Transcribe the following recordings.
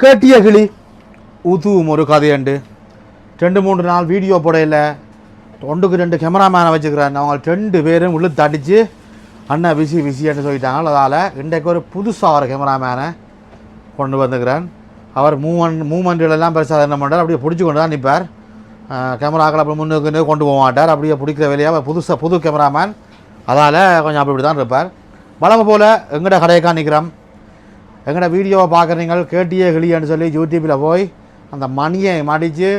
கேட்டிய கிளி. உதுவும் ஒரு கதையண்டு. ரெண்டு மூன்று நாள் வீடியோ போடையில் ஒன்றுக்கு ரெண்டு கேமராமேனை வச்சுக்கிறேன் அவங்க ரெண்டு பேரும் இழுத்து அடித்து அண்ணா விசி விசின்னு சொல்லிட்டாங்க. அதால் இன்றைக்கு ஒரு புதுசாக ஒரு கேமராமேனை கொண்டு வந்துக்கிறேன் அவர் மூமெண்ட் மூமெண்ட்டுகளெல்லாம் பெருசாக என்ன பண்ணுறார் அப்படியே பிடிச்சி கொண்டு தான் நிற்பார் கேமராக்களை அப்படி முன்னுக்கு கொண்டு போக மாட்டார். அப்படியே பிடிக்கிற வேலையாக புதுசாக புது கேமராமேன் அதால் கொஞ்சம் அப்படி இப்படி தான் இருப்பார். வளமை போல் எங்கட கடையக்கா நிற்கிறோம் எங்கட வீடியோவை பார்க்குறீங்க கேட்டியே கிளியன்னு சொல்லி யூடியூப்பில் போய் அந்த மணியை மடித்து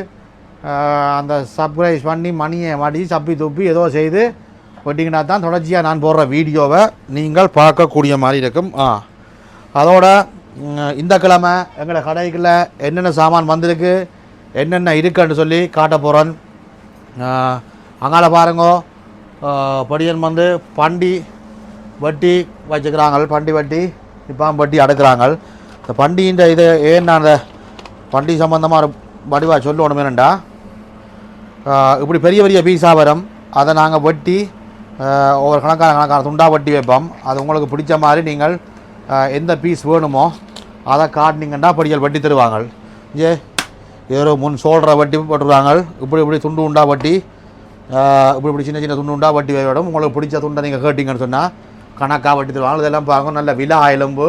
அந்த சப்ரைஸ் பண்ணி மணியை மடித்து சப்பி துப்பி ஏதோ செய்து வெட்டிங்கன்னா தான் தொடர்ச்சியாக நான் போடுற வீடியோவை நீங்கள் பார்க்கக்கூடிய மாதிரி இருக்கும். ஆ. அதோட இந்த கிழமை எங்களோட கடைக்குள்ள என்னென்ன சாமான் வந்திருக்கு என்னென்ன இருக்குன்னு சொல்லி காட்ட போகிறேன் அங்கால பாருங்கோ. படியன் வந்து பண்டி வட்டி வச்சுக்கிறாங்க பண்டி வட்டி. இப்போ வட்டி அடுக்கிறாங்க இந்த பண்டிகின்ற இது ஏன் அந்த பண்டி சம்மந்தமாக வடிவாக வடிவா சொல்லணும் என்னண்டா இப்படி பெரிய பெரிய பீஸாக வரும். அதை நாங்கள் வெட்டி ஒவ்வொரு கணக்கான கணக்கான துண்டா வட்டி வைப்போம். அது உங்களுக்கு பிடிச்ச மாதிரி நீங்கள் எந்த பீஸ் வேணுமோ அதை காட்டினீங்கன்னா படிகள் வட்டி தருவாங்க ஏ ஏதோ முன் சோல்ற வட்டி போட்டுருவாங்க இப்படி இப்படி துண்டு உண்டா வட்டி இப்படி இப்படி சின்ன சின்ன துண்டு உண்டா வட்டி விடும் உங்களுக்கு பிடிச்ச துண்டை நீங்கள் கேட்டிங்கன்னு சொன்னால் கணக்காக வட்டி தருவாங்க இதெல்லாம் பார்க்கணும். நல்ல விலா எலும்பு.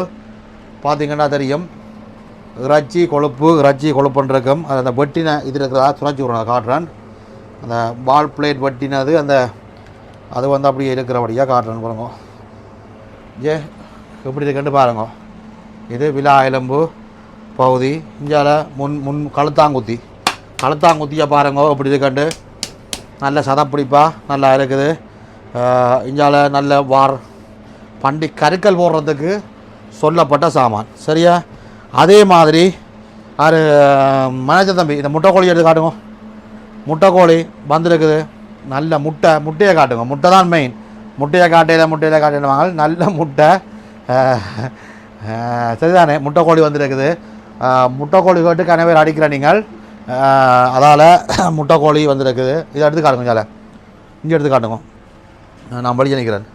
பார்த்திங்கன்னா தெரியும். இறைச்சி கொழுப்பு இறைச்சி கொழுப்புன்றிருக்கும் அது அந்த வெட்டின இது இருக்கிறதா? சுழச்சி விட்றேன் காட்டுறேன். அந்த பால் பிளேட் வெட்டினது அந்த அது வந்து அப்படியே இருக்கிறபடியாக காட்டுறேன் பாருங்க. ஏ எப்படி இருக்குன்னு பாருங்க. இது விழா எலும்பு பகுதி. இஞ்சால முன் முன் கழுத்தாங்குத்தி. கழுத்தாங்குத்தியாக பாருங்க. எப்படி இருக்கண்டு நல்ல சதப்பிடிப்பாக நல்லா இருக்குது. இஞ்சால நல்ல வார் பண்டி கருக்கல் போடுறதுக்கு சொல்லப்பட்ட சாமான். சரியா? அதே மாதிரி அது மனோஜ தம்பி இந்த முட்டைக்கோழி எடுத்து காட்டுங்க. முட்டைக்கோழி வந்திருக்குது. நல்ல முட்டை முட்டையை காட்டுங்க. முட்டை தான் மெயின் முட்டையை காட்டையில் முட்டையில் காட்டிடுவாங்க நல்ல முட்டை. அஹ், அஹ், சரிதானே? முட்டைக்கோழி வந்திருக்குது. அஹ், முட்டைக்கோழி கேட்டு கனவேர் அடிக்கிற நீங்கள் அதால் முட்டைக்கோழி வந்திருக்குது. இதை எடுத்து காட்டுங்க சால இங்கே எடுத்து காட்டுங்க. நான் வழி நிற்கிறேன்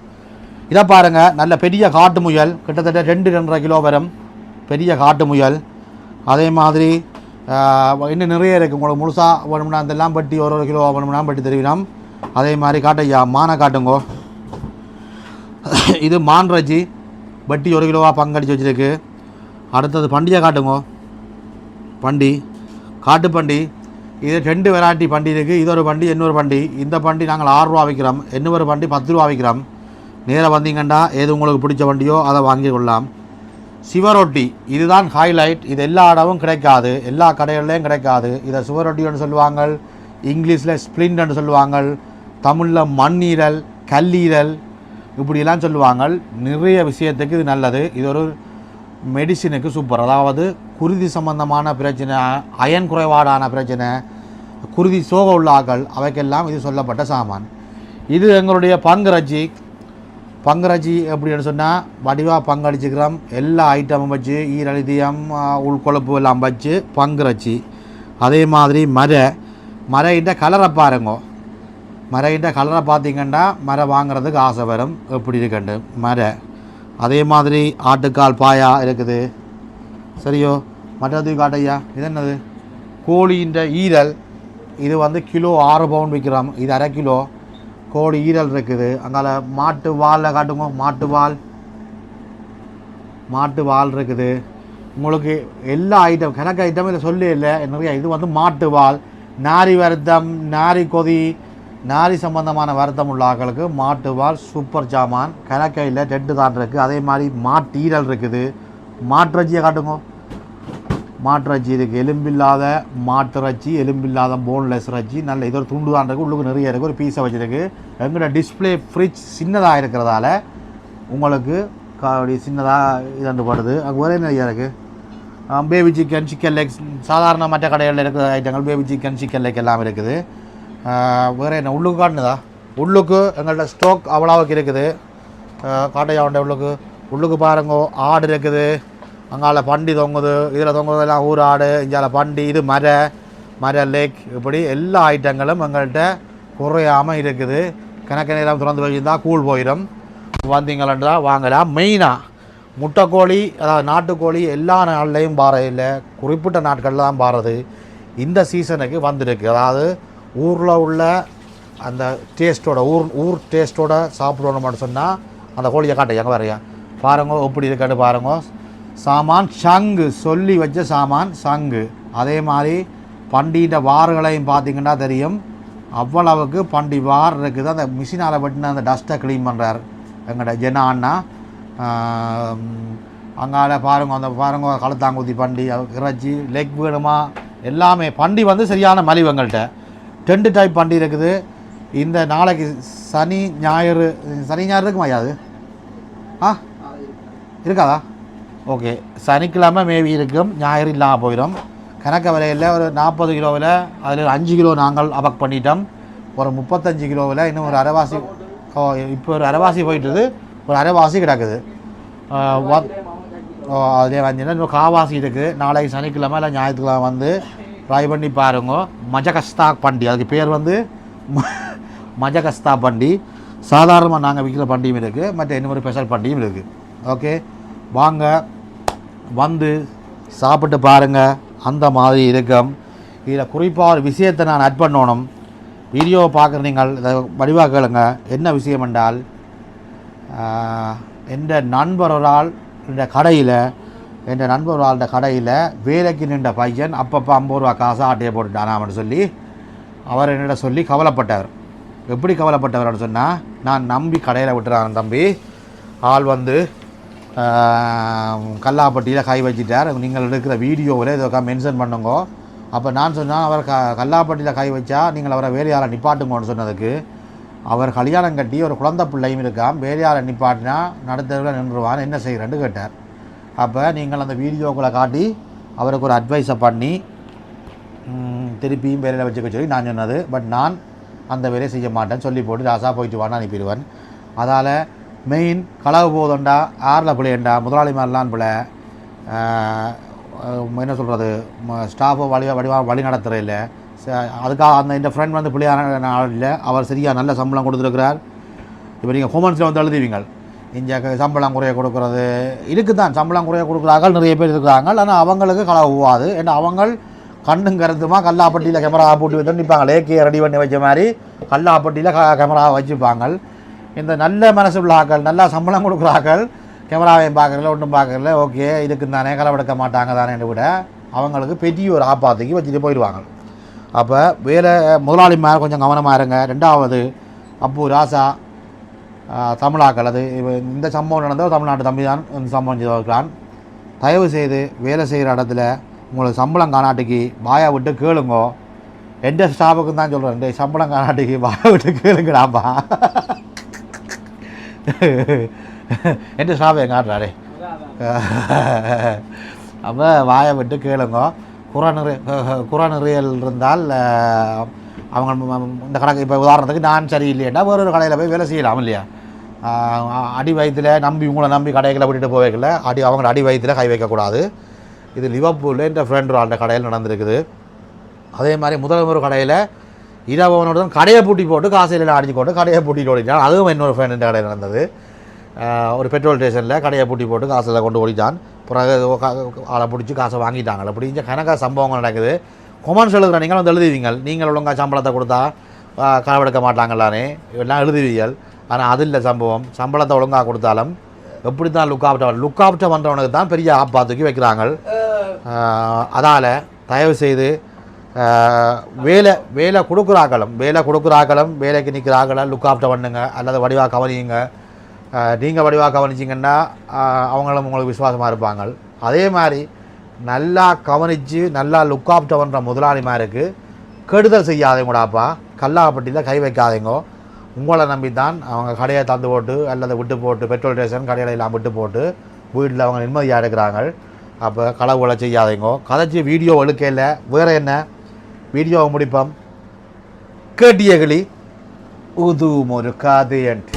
இதை பாருங்கள் நல்ல பெரிய காட்டு முயல் கிட்டத்தட்ட ரெண்டு ரெண்டரை கிலோ வரும். பெரிய காட்டு முயல். அதே மாதிரி இன்னும் நிறைய இருக்குது உங்களுக்கு முழுசாக வேணும்னா அதெல்லாம் பட்டி ஒரு ஒரு கிலோ வேணும்னா பட்டி தெரிவினோம். அதே மாதிரி காட்டையா மானை காட்டுங்கோ. இது மான் ரஜி பட்டி ஒரு கிலோவாக பங்கடிச்சு வச்சுருக்கு. அடுத்தது பண்டிகை காட்டுங்கோ. பண்டி காட்டு பண்டி. இது ரெண்டு வெரைட்டி பண்டி இருக்குது இது ஒரு பண்டி இன்னொரு பண்டி. இந்த பண்டி நாங்கள் ஆறு ரூபா விற்கிறோம் இன்னொரு பண்டி பத்து ரூபா விற்கிறோம் நேராக வந்தீங்கன்னா எது உங்களுக்கு பிடிச்ச வண்டியோ அதை வாங்கி கொள்ளலாம். சிவரொட்டி இதுதான் ஹைலைட் இது எல்லா இடமும் கிடைக்காது. எல்லா கடைகள்லையும் கிடைக்காது. இதை சுவரொட்டின்னு சொல்லுவாங்க இங்கிலீஷில் ஸ்ப்ளிண்ட்னு சொல்லுவாங்க தமிழில் மண்ணீரல் கல்லீரல் இப்படிலாம் சொல்லுவாங்க நிறைய விஷயத்துக்கு இது நல்லது. இது ஒரு மெடிசினுக்கு சூப்பர் அதாவது குருதி சம்பந்தமான பிரச்சனை அயன் குறைபாடான பிரச்சனை குருதி சோக உள்ளாக்கள் அவைக்கெல்லாம் இது சொல்லப்பட்ட சாமான். இது எங்களுடைய பங்கு ரஜி பங்குரட்சி எப்படின்னு சொன்னால் வடிவாக பங்களிச்சுக்கிறோம் எல்லா ஐட்டமும் வச்சு ஈரழுதியம் உள்கொழுப்பு எல்லாம் வச்சு பங்குரட்சி அதே மாதிரி மர. மரையிட்ட கலரை பாருங்க. மரையிட்ட கலரை பார்த்தீங்கன்னா மர வாங்குறதுக்கு ஆசை வரும். எப்படி இருக்கண்டு மர. அதே மாதிரி ஆட்டுக்கால் பாயா இருக்குது. சரியோ? மற்றது காட்டையா இது என்னது? கோழின்ற ஈரல். இது வந்து கிலோ ஆறு பவுன் விற்கிறோம் இது அரை கிலோ. கோடு ஈரல் இருக்குது. அங்கால மாட்டு வாலில் காட்டுங்க மாட்டு வால். மாட்டு வால் இருக்குது. உங்களுக்கு எல்லா ஐட்டம் கணக்கு ஐட்டம் இதில் சொல்லி இல்லை. நிறைய இது வந்து மாட்டு வால். நாரி வருத்தம் நாரி கொதி நாரி சம்பந்தமான வருத்தம் உள்ள ஆக்களுக்கு மாட்டு வால் சூப்பர் சாமான் கணக்கையில் டெட்டு தான் இருக்குது அதே மாதிரி மாட்டு ஈரல் இருக்குது. மாட்டிறச்சியை காட்டுங்க. மாட்டிறச்சி இருக்குது எலும்பில்லாத மாட்டிறச்சி எலும்பில்லாத போன்லெஸ் ரச்சி நல்ல இது ஒரு துண்டு தான் இருக்குது உள்ளுக்கு நிறைய இருக்குது ஒரு பீஸை வச்சுருக்கு. எங்களோட டிஸ்ப்ளே ஃப்ரிட்ஜ் சின்னதாக இருக்கிறதால உங்களுக்கு அப்படி சின்னதாக இதண்டு படுது. அங்கே ஒரே நிறைய இருக்குது பேபி சிக்கன் சிக்கன் லெக்ஸ் சாதாரண மற்ற கடைகளில் இருக்கிற ஐட்டங்கள் பேபி சிக்கன் சிக்கன் லெக் எல்லாம் இருக்குது. வேறு என்ன? உள்ளுக்கு காட்டுனதா? உள்ளுக்கு எங்கள்கிட்ட ஸ்டோக் அவ்வளோவுக்கு இருக்குது. காட்டையாவுண்ட உள்ளுக்கு? உள்ளுக்கு பாருங்க ஆடு இருக்குது. அங்கால பண்டி தொங்குது இதில் தொங்குறதெல்லாம் ஊர் ஆடு இங்கால பண்டி இது மர மர லேக் இப்படி எல்லா ஐட்டங்களும் எங்கள்கிட்ட குறையாமல் இருக்குது. கணக்கு நேரம் திறந்து வச்சுருந்தா கூழ் போயிடும் வந்தீங்களா வாங்கலாம். மெயினாக முட்டைக்கோழி அதாவது நாட்டுக்கோழி எல்லா நாள்லையும் பாறையில் குறிப்பிட்ட நாட்களில் தான் பாறது இந்த சீசனுக்கு வந்திருக்கு. அதாவது ஊரில் உள்ள அந்த டேஸ்ட்டோட ஊர் ஊர் டேஸ்ட்டோட சாப்பிடணும் மட்டும் சொன்னால் அந்த கோழியை காட்ட. வரையா பாருங்க எப்படி இருக்குன்னு பாருங்க. சாமான் சங்கு சொல்லி வச்ச சாமான் சங்கு அதே மாதிரி பண்டிகிட்ட வார்களையும் பார்த்தீங்கன்னா தெரியும். அவ்வளவுக்கு பண்டி வார் இருக்குது. அந்த மிஷினால் பட்டின அந்த டஸ்ட்டை க்ளீன் பண்ணுறாரு எங்கள்கிட்ட ஜெனா அண்ணா. அங்கால பாருங்க அந்த பாருங்க களத்தாங்குத்தி பண்டி இறைச்சி லெக் வேணுமா? எல்லாமே பண்டி வந்து சரியான மலிவு எங்கள்கிட்ட டென்ட் டைப் பண்டி இருக்குது. இந்த நாளைக்கு சனி ஞாயிறு சனி ஞாயிறு இருக்குமா ஐயா ஆ? இருக்காதா? ஓகே. சனிக்கிழமை மேவி இருக்கும். ஞாயிறு இல்லாமல் போயிடும் கணக்க விலையில் ஒரு நாற்பது கிலோவில் அதில் அஞ்சு கிலோ நாங்கள் அபக் பண்ணிட்டோம். ஒரு முப்பத்தஞ்சு கிலோவில் இன்னும் ஒரு அரைவாசி ஓ இப்போ ஒரு அரைவாசி போயிட்டுது. ஒரு அரைவாசி கிடக்குது. ஆ, ஓ அதே வந்தீங்கன்னா இன்னும் காவாசி இருக்குது நாளைக்கு சனிக்கிழமை இல்லை ஞாயிற்றுக்கிழமை வந்து ட்ரை பண்ணி பாருங்க. மஜகஸ்தா பண்டி. அதுக்கு பேர் வந்து ம- மஜகஸ்தா பண்டி. சாதாரணமாக நாங்கள் விற்கிற பண்டியும் இருக்குது மற்ற இன்னொரு ஸ்பெஷல் பண்டியும் இருக்குது ஓகே. வாங்க. வந்து சாப்பிட்டு பாருங்கள் அந்த மாதிரி இருக்கும். இதில் குறிப்பாக ஒரு விஷயத்தை நான் அட் பண்ணணும். வீடியோவை பார்க்குற நீங்கள் இதை வடிவாக கேளுங்க. என்ன விஷயம் என்றால் எந்த நண்பர் ஒரு ஆள் இந்த கடையில் என் நண்பர் ஒரு ஆளுடைய கடையில் வேலைக்கு நின்ற பையன் அப்பப்போ ஐம்பது ரூபா காசை ஆட்டையை போட்டுட்டானாம்னு சொல்லி அவர் என்னிட சொல்லி கவலைப்பட்டவர் எப்படி கவலைப்பட்டவர்னு சொன்னால் நான் நம்பி கடையில் விட்டுறான் தம்பி. ஆள் வந்து கல்லாப்பட்டியில் கை வச்சிட்டார். நீங்கள் எடுக்கிற வீடியோவில் இதற்காக மென்ஷன் பண்ணுங்க. அப்போ நான் சொன்னால் அவர் க கல்லாப்பட்டியில் கை வச்சா நீங்கள் அவரை வேலையாளை நிப்பாட்டுங்கன்னு சொன்னதுக்கு அவர் கல்யாணம் கட்டி ஒரு குழந்தை பிள்ளையும் இருக்கான் வேலையாளை நிப்பாட்டினா நடுத்தருவில் நின்றுவான் என்ன செய்கிறேன்னு கேட்டார். அப்போ நீங்கள் அந்த வீடியோக்களை காட்டி அவருக்கு ஒரு அட்வைஸை பண்ணி திருப்பியும் வேலையில் வச்சுக்க சொல்லி நான் சொன்னது. பட் நான் அந்த வேலையை செய்ய மாட்டேன் சொல்லி போட்டு ராசா போயிட்டு வான்னு அனுப்பிடுவேன். அதால் மெயின் களவு போதண்டா ஆறில் பிள்ளையண்டா முதலாளி மாதிரிலாம் பிள்ளை. என்ன சொல்கிறது ஸ்டாஃபை வழி வடிவா வழி நடத்துகிற இல்லை. அதுக்காக அந்த இந்த ஃப்ரெண்ட் வந்து பிள்ளையான ஆள் இல்லை. அவர் சரியாக நல்ல சம்பளம் கொடுத்துருக்கிறார். இப்போ நீங்கள் ஹோமன்ஸில் வந்து எழுதுவீங்க இங்கே சம்பளம் குறைய கொடுக்குறது. இருக்குது தான் சம்பளம் குறைய கொடுக்குறாங்க நிறைய பேர் இருக்கிறாங்க. ஆனால் அவங்களுக்கு களவு போகாது. ஏன்னா அவங்கள் கண்ணும் கருத்துமா கல்லாப்பட்டியில் கேமரா போட்டு வச்சு நிற்பாங்க லேக்கியை ரெடி பண்ணி வச்ச மாதிரி கல்லாப்பட்டியில் க கேமரா வச்சுப்பாங்க. இந்த நல்ல மனசு உள்ள ஆக்கள் நல்லா சம்பளம் கொடுக்குற ஆக்கள் கேமராவையும் பார்க்குறல ஒன்றும் பார்க்குறல ஓகே இதுக்கு தானே களவெடுக்க மாட்டாங்க தானே விட அவங்களுக்கு பெரிய ஒரு ஆப்பாத்துக்கு வச்சுட்டு போயிடுவாங்க. அப்போ வேலை முதலாளி மேலே கொஞ்சம் கவனமாக இருங்க. ரெண்டாவது அப்பு ராசா தமிழாக்கள் அது இந்த சம்பவம் நடந்தோ தமிழ்நாட்டு தம்பி தான் இந்த சம்பவம் செய்திருக்கிறான் தயவு செய்து வேலை செய்கிற இடத்துல உங்களுக்கு சம்பளம் காணாட்டிக்கு வாயை விட்டு கேளுங்கோ. எந்த ஸ்டாஃபுக்கும் தான் சொல்கிறேன் சம்பளம் காணாட்டிக்கு வாயை விட்டு கேளுங்கடாப்பா என்று ஸ்டாஃப் காட்டுறாரே அப்போ வாயை விட்டு கேளுங்க. குரான் ரியல் இருந்தால் அவங்க இந்த கணக்கு இப்போ உதாரணத்துக்கு நான் சரியில்லைன்னா வேற ஒரு கடையில் போய் வேலை செய்யலாம் இல்லையா? அடி வயிற்றுல நம்பி உங்களை நம்பி கடைகளை விட்டுட்டு போகல அடி அவங்கள அடி வயத்தில் கை வைக்கக்கூடாது இது லிவர்பூலில் இந்த ஃப்ரெண்ட் அந்த கடையில் நடந்திருக்குது. அதே மாதிரி முதல் ஒரு கடையில் இரவனோட கடையை பூட்டி போட்டு காசையில் அடிச்சு கொண்டு கடையை பூட்டிட்டு ஓடிட்டான். அதுவும் இன்னொரு ஃப்ரெண்ட் இந்த கடையில் நடந்தது. ஒரு பெட்ரோல் ஸ்டேஷனில் கடையை பூட்டி போட்டு காசில் கொண்டு ஓடிட்டான். பிறகு ஆளை பிடிச்சி காசை வாங்கிட்டாங்க அப்படி இந்த கணக்காக சம்பவங்கள் நடக்குது. கொமன்ஸ் எழுதுகிற நீங்கள் வந்து எழுதுவீங்க நீங்கள் ஒழுங்கா சம்பளத்தை கொடுத்தா களவெடுக்க மாட்டாங்களானே. எல்லாம் எழுதுவீங்கள் ஆனால் அது இல்லை சம்பவம். சம்பளத்தை ஒழுங்காக கொடுத்தாலும் எப்படி தான் லுக் ஆப்ட லுக் ஆப்ட பண்ணுறவனுக்கு தான் பெரிய ஆப்பா தூக்கி வைக்கிறாங்க. அதால் தயவு செய்து வேலை வேலை வேலை கொடுக்குறாக்களும் வேலை கொடுக்குறாக்களும் வேலைக்கு நிற்கிறாக்களும் லுக் ஆஃப்டர் பண்ணுங்க அல்லது வடிவாக கவனியுங்க. நீங்கள் வடிவாக கவனிச்சிங்கன்னா அவங்களும் உங்களுக்கு விசுவாசமாக இருப்பாங்க. அதே மாதிரி நல்லா கவனித்து நல்லா லுக் ஆஃப்டர் பண்ணுற முதலாளிமாருக்கு கெடுதல் செய்யாதீங்கடாப்பா கல்லாப்பட்டியில் கை வைக்காதீங்க. உங்களை நம்பி தான் அவங்க கடையை தந்து போட்டு அல்லது விட்டு போட்டு பெட்ரோல் ஸ்டேஷன் கடையில எல்லாம் விட்டு போட்டு வீட்டில் அவங்க நிம்மதியாக எடுக்கிறாங்க அப்போ களவுகளை செய்யாதீங்கோ. கதைச்சி வீடியோ எடுக்கையில் வேறு என்ன? வீடியோவை முடிப்போம். கேட்டியகளி உது ஒரு காது என்று